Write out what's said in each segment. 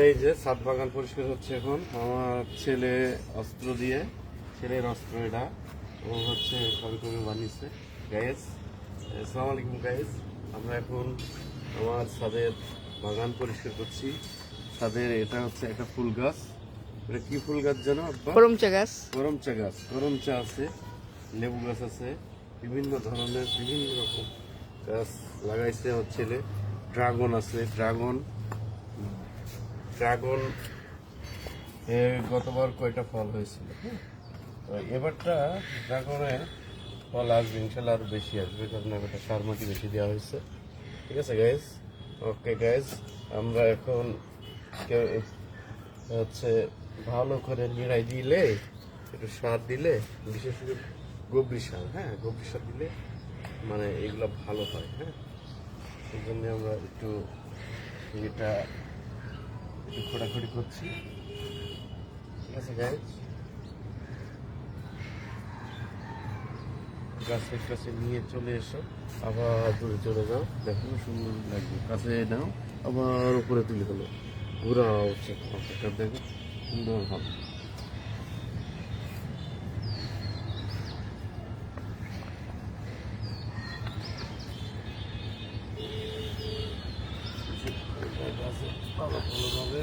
এই যে সাত বাগান পরিষ্কার হচ্ছে এখন। আমার ছেলে অস্ত্র দিয়ে ছেলের অস্ত্র এটা। ও হচ্ছে কবি কবি বানিয়েছে। গায়েস আসসালামু আলাইকুম গায়েস আমরা এখন আমার ছাদের বাগান পরিষ্কার করছি। ছাদের এটা হচ্ছে একটা ফুল গাছ। এটা কি ফুল গাছ জানো করমচা গাছ। করমচা গাছ। করমচা আছে লেবু গাছ আছে। বিভিন্ন ধরনের বিভিন্ন রকম। গাছ লাগাইছে হচ্ছে ড্রাগন আছে, ড্রাগন ড্রাগন গতবার কয়টা ফল হয়েছিল হ্যাঁ? এবারটা ড্রাগনের ফল আসবে, ইনশাল্লাহ আরও বেশি আসবে, কারণ এবারটা সার মাটি বেশি দেওয়া হয়েছে ঠিক আছে গাইজ ওকে গাইজ আমরা এখন হচ্ছে ভালো করে নিড়াই দিলে, একটু সার দিলে, বিশেষ করে গোবরি সার হ্যাঁ গোবরি সার দিলে মানে এগুলো ভালো হয় হ্যাঁ? সেই জন্য আমরা একটু এটা একটু খোঁড়াখুড়ি করছি। ঠিক আছে গাইজ গাছের কাছে নিয়ে চলে এসো। আবার দূরে চলে যাও। দেখো, সুন্দর লাগবে। কাছে নাও, আবার উপরে তুলে দিলো ঘুরা হচ্ছে দেখো, সুন্দর হবে ভালো ভালোভাবে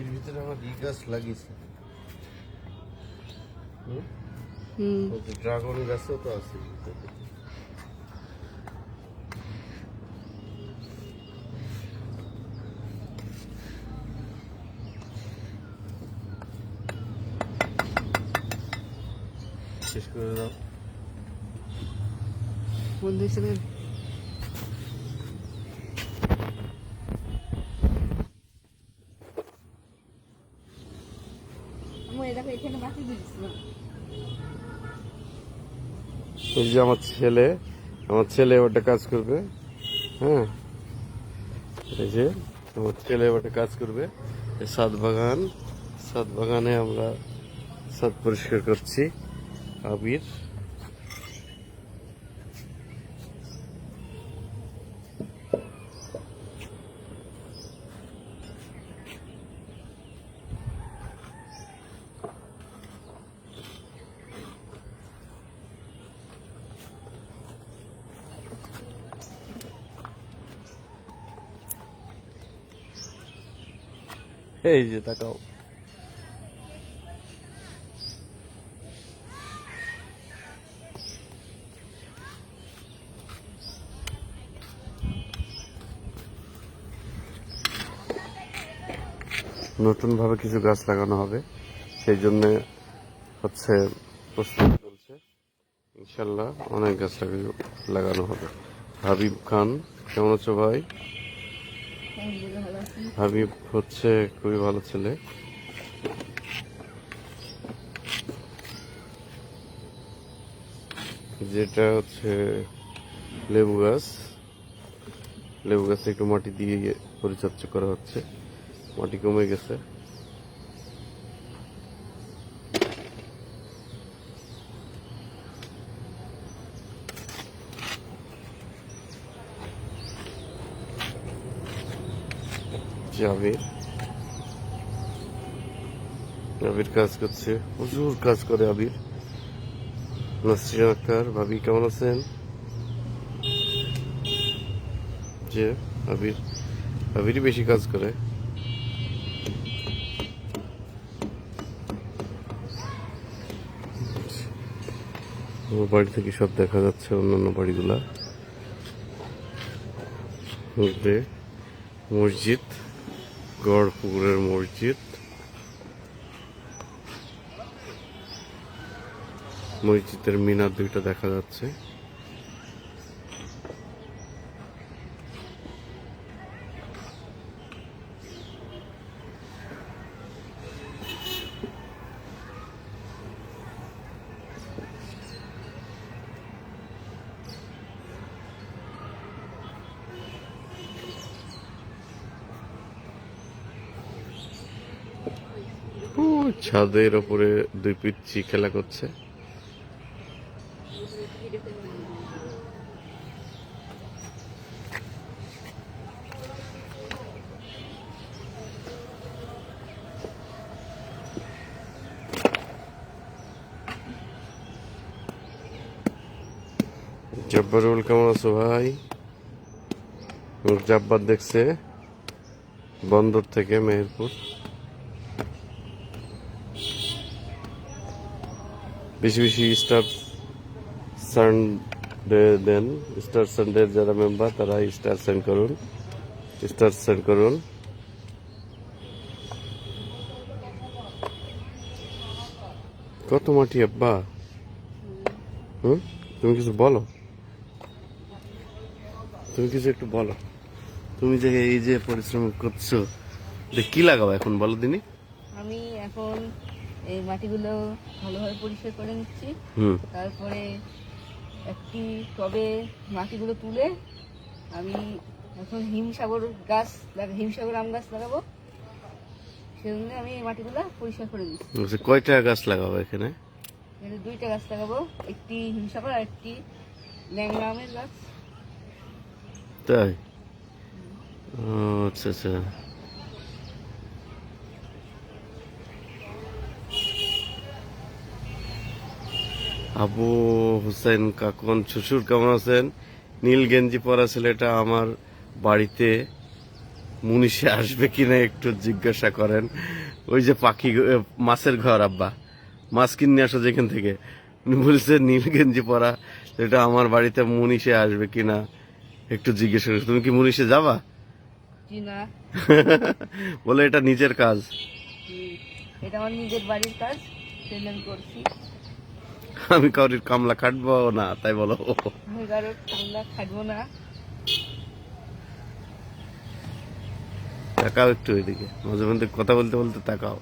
এর ভিতরে আমার ই গাছ লাগিয়েছে ড্রাগন গাছও তো আছে। শেষ করে দাও। বন্ধু হিসেবে আমি এটা এখানে বাকি দিয়েছিলাম এই যে আমার ছেলে আমার ছেলে ওটা কাজ করবে হ্যাঁ? এই যে আমার ছেলে ওটা কাজ করবে সাত বাগান, সাত বাগানে আমরা সাত পরিষ্কার করছি, আবির। এই যে তাকাও। নতুনভাবে কিছু গাছ লাগানো হবে, সেই জন্য হচ্ছে প্রস্তুতি চলছে। ইনশাল্লাহ অনেক গাছ লাগা- লাগানো হবে। হাবিব খান, কেমন আছো ভাই? হাবিব হচ্ছে খুবই ভালো ছেলে। যেটা হচ্ছে লেবু গাছ। লেবু গাছে একটু মাটি দিয়ে পরিচর্যা করা হচ্ছে। মাটি কমে গেছে। যে আবির কাজ করছে। প্রচুর কাজ করে আবির নাসরিন আক্তার, ভাবি কেমন আছেন? যে আবির আবিরই বেশি কাজ করে। বাড়ি থেকে সব দেখা যাচ্ছে, অন্যান্য বাড়িগুলা। মসজিদ। গড়পুকুরের মসজিদ। মসজিদের মিনার দুইটা দেখা যাচ্ছে ও, ছাদের ওপরে দুই পিচ্ছি খেলা করছে। জব্বারুল কেমন আছো ভাই? জাব্বার দেখছে বন্দর থেকে মেহেরপুর। বেশি বেশি স্টার সানডে দেন। স্টার সানডের যারা মেম্বার তারা স্টার সেন্ড করুন। স্টার সেন্ড করুন। কত মাটি আব্বা? হুম? তুমি কিছু বলো? তুমি কিছু একটু বলো। তুমি যে এই যে পরিশ্রম করছ কি লাগাবো এখন বলো দিনি? আমি এখন এই মাটিগুলো ভালোভাবে পরিষ্কার করে নিচ্ছি। তারপরে একটি টবে মাটিগুলো তুলে আমি এখন হিমসাগর গাছ লাগা- হিমসাগর আম গাছ লাগাবো। সেজন্য আমি এই মাটিগুলো পরিষ্কার করে নিচ্ছি কয়টা গাছ লাগাবো এখানে? এখানে দুইটা গাছ লাগাবো একটি হিমসাগর আর একটি ল্যাংড়া আমের গাছ। তাই? আচ্ছা আচ্ছা। আবু হোসেন কাকন শ্বশুর কেমন আছেন? নীল গেঞ্জি পরা ছেলেটা আমার বাড়িতে মুনিশে আসবে কিনা একটু জিজ্ঞাসা করেন। ওই যে পাখি মাছের ঘর আব্বা। মাছ কিনে আসো যেখান থেকে। উনি বলছে নীল গেঞ্জি পরা এটা আমার বাড়িতে মুনিশে আসবে কিনা একটু জিজ্ঞেস করে তুমি কি মুনিশে যাবা? বলে এটা নিজের কাজ। এটা আমার নিজের বাড়ির কাজ করছি। আমি কাউরির কামলা খাটবো না তাই বলো। আমি কারও ঠান্ডা খাটবো না। তাকাও একটু এদিকে মাঝে মধ্যে কথা বলতে বলতে তাকাও।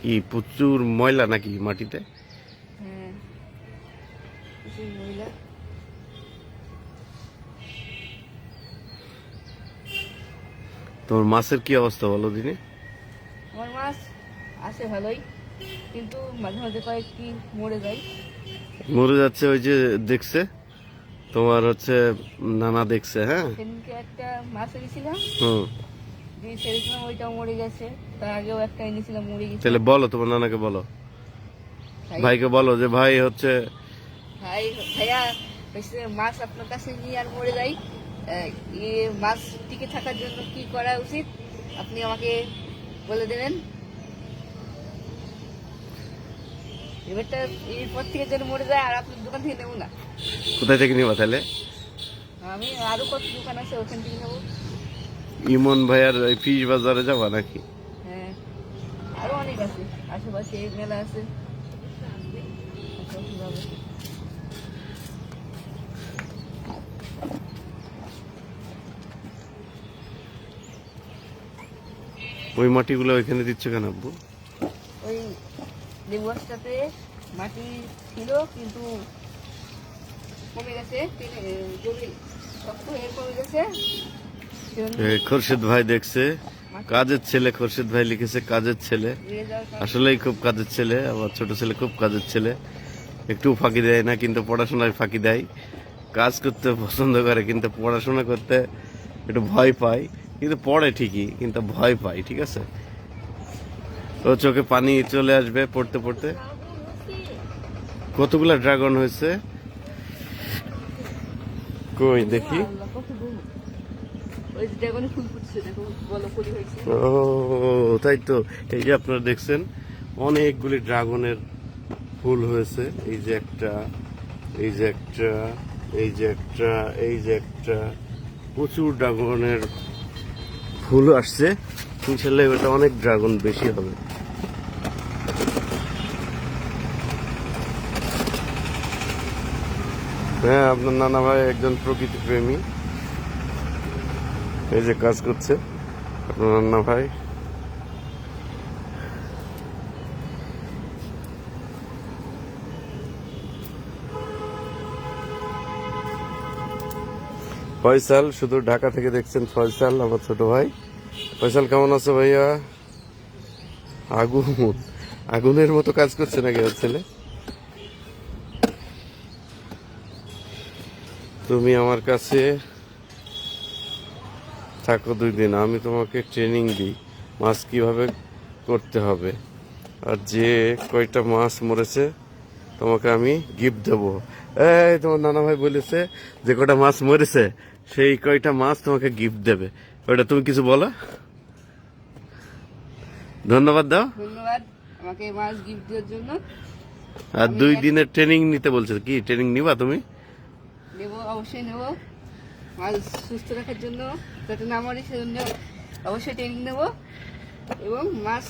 কি প্রচুর ময়লা নাকি মাটিতে? হ্যাঁ তোমার মাছের কি অবস্থা বলো দিনে? আমার মাছ আসে ভালোই। কিন্তু মাঝে মাঝে কয়েকটি মরে যায়। মরে যাচ্ছে ওই যে দেখছে তোমার হচ্ছে নানা দেখছে হ্যাঁ? সেদিনকে একটা মাছ এনেছিলাম। হুম। ওইটাও মরে গেছে। তার আগেও একটা এনেছিলাম মরে গেছে। তাহলে বলো তোমার নানাকে বলো। ভাইকে বলো যে ভাই হচ্ছে ভাই ভাইয়া মাছ আপনার কাছে নিয়ে আর মরে যায়। আহ, মাছ টিকে থাকার জন্য কি করা উচিত? আপনি আমাকে বলে দেবেন। এবারটা থেকে যেন মরে যায় আর আপনার দোকান থেকে নেব না। কোথায় থেকে নিবা তাহলে? আমি আরও কত দোকান আছে ওখান থেকে নেব। ইমন ভাইয়ার ওই ফিশ বাজারে যাবা নাকি? হ্যাঁ আরও অনেক আছে। আশেপাশে মেলা আছে। ওই মাটিগুলো ওইখানে দিচ্ছ কেন আব্বু? ওই গাছটাতে মাটি ছিল কিন্তু কমে গেছে জমি শক্ত হয়ে কমে গেছে। খোরশেদ ভাই দেখছে। কাজের ছেলে খোরশেদ ভাই লিখেছে কাজের ছেলে। আসলেই খুব কাজের ছেলে আমার ছোট ছেলে খুব কাজের ছেলে। একটু ফাঁকি দেয় না কিন্তু পড়াশোনায় ফাঁকি দেয়। কাজ করতে পছন্দ করে কিন্তু পড়াশোনা করতে একটু ভয় পায়। কিন্তু পড়ে ঠিকই কিন্তু ভয় পায় ঠিক আছে? ও চোখে পানি চলে আসবে পড়তে পড়তে। কতগুলা ড্রাগন হয়েছে? কই দেখি। ও তাই তো। এই যে আপনারা দেখছেন অনেকগুলি ড্রাগনের ফুল হয়েছে। এই যে একটা এই যে একটা এই যে একটা এই যে একটা। প্রচুর ড্রাগনের ফুল আসছে। ইনশাল্লাহ এটা অনেক ড্রাগন বেশি হবে। হ্যাঁ আপনার নানা ভাই একজন প্রকৃতি প্রেমী। এই যে কাজ করছে আপনার নানা ভাই। ফয়সাল, শুধু ঢাকা থেকে দেখছেন ফয়সাল, আমার ছোট ভাই। ফয়সাল, কেমন আছো ভাইয়া? আগুন, আগুনের মতো কাজ করছে নাকি ওর ছেলে? তুমি আমার কাছে থাকো দুই দিন, আমি তোমাকে ট্রেনিং দিই, মাছ কীভাবে করতে হবে। আর যে কয়টা মাছ মরেছে, তোমাকে আমি গিফট দেবো। এই তোমার নানা ভাই বলেছে, যে কয়টা মাছ মরেছে, সেই কয়টা মাছ তোমাকে গিফট দেবে। ওটা তুমি কিছু বলো? ধন্যবাদ দাও। ধন্যবাদ আমাকে মাছ গিফট দেওয়ার জন্য। আর দুই দিনের ট্রেনিং নিতে বলছে কি ট্রেনিং নিবা তুমি? নেব অবশ্যই নেব। মাছ সুস্থ রাখার জন্য যাতে না মরে সেজন্য অবশ্যই ট্রেনিং নেব এবং মাছ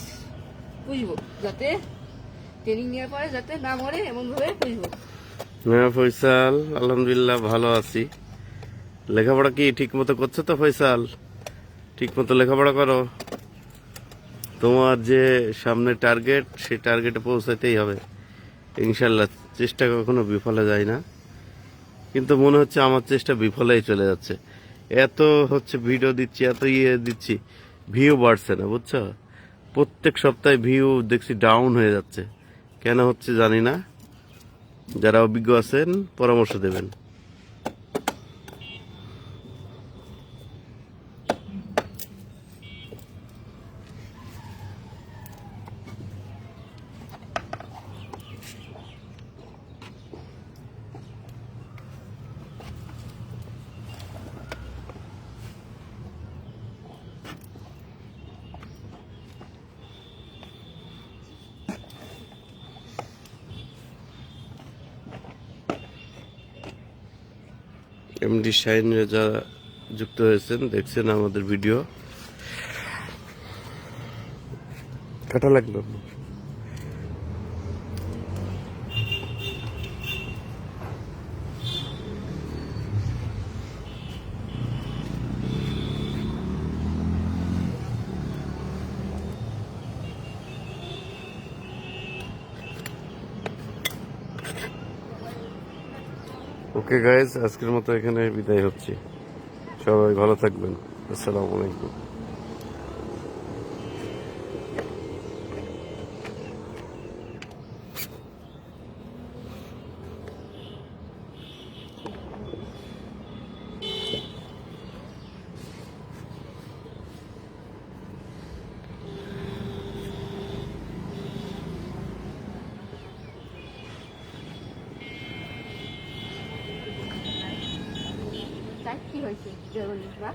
পুষবো যাতে ট্রেনিং নেওয়ার পরে যাতে না মরে এমনভাবে পুষবো। হ্যাঁ ফয়সাল আলহামদুলিল্লাহ ভালো আছি। লেখাপড়া কি ঠিক মতো করছ তো ফয়সাল? ঠিক মতো লেখাপড়া করো। তোমার যে সামনে টার্গেট সেই টার্গেটে পৌঁছাতেই হবে। ইনশাল্লাহ চেষ্টা কখনো বিফলে যায় না। কিন্তু মনে হচ্ছে আমার চেষ্টা বিফলেই চলে যাচ্ছে। এত হচ্ছে ভিডিও দিচ্ছি, এত ইয়ে দিচ্ছি ভিউ বাড়ছে না, বুঝছ? প্রত্যেক সপ্তাহে ভিউ দেখছি ডাউন হয়ে যাচ্ছে। কেন হচ্ছে জানি না। যারা অভিজ্ঞ আছেন, পরামর্শ দেবেন। এমডি শাহিন রেজা যুক্ত হয়েছেন দেখছেন আমাদের ভিডিও কাটা লাগল ওকে গাইজ আজকের মতো এখানে বিদায় হচ্ছি। সবাই ভালো থাকবেন। আসসালামু আলাইকুম। হয়েছে জগদীশ বা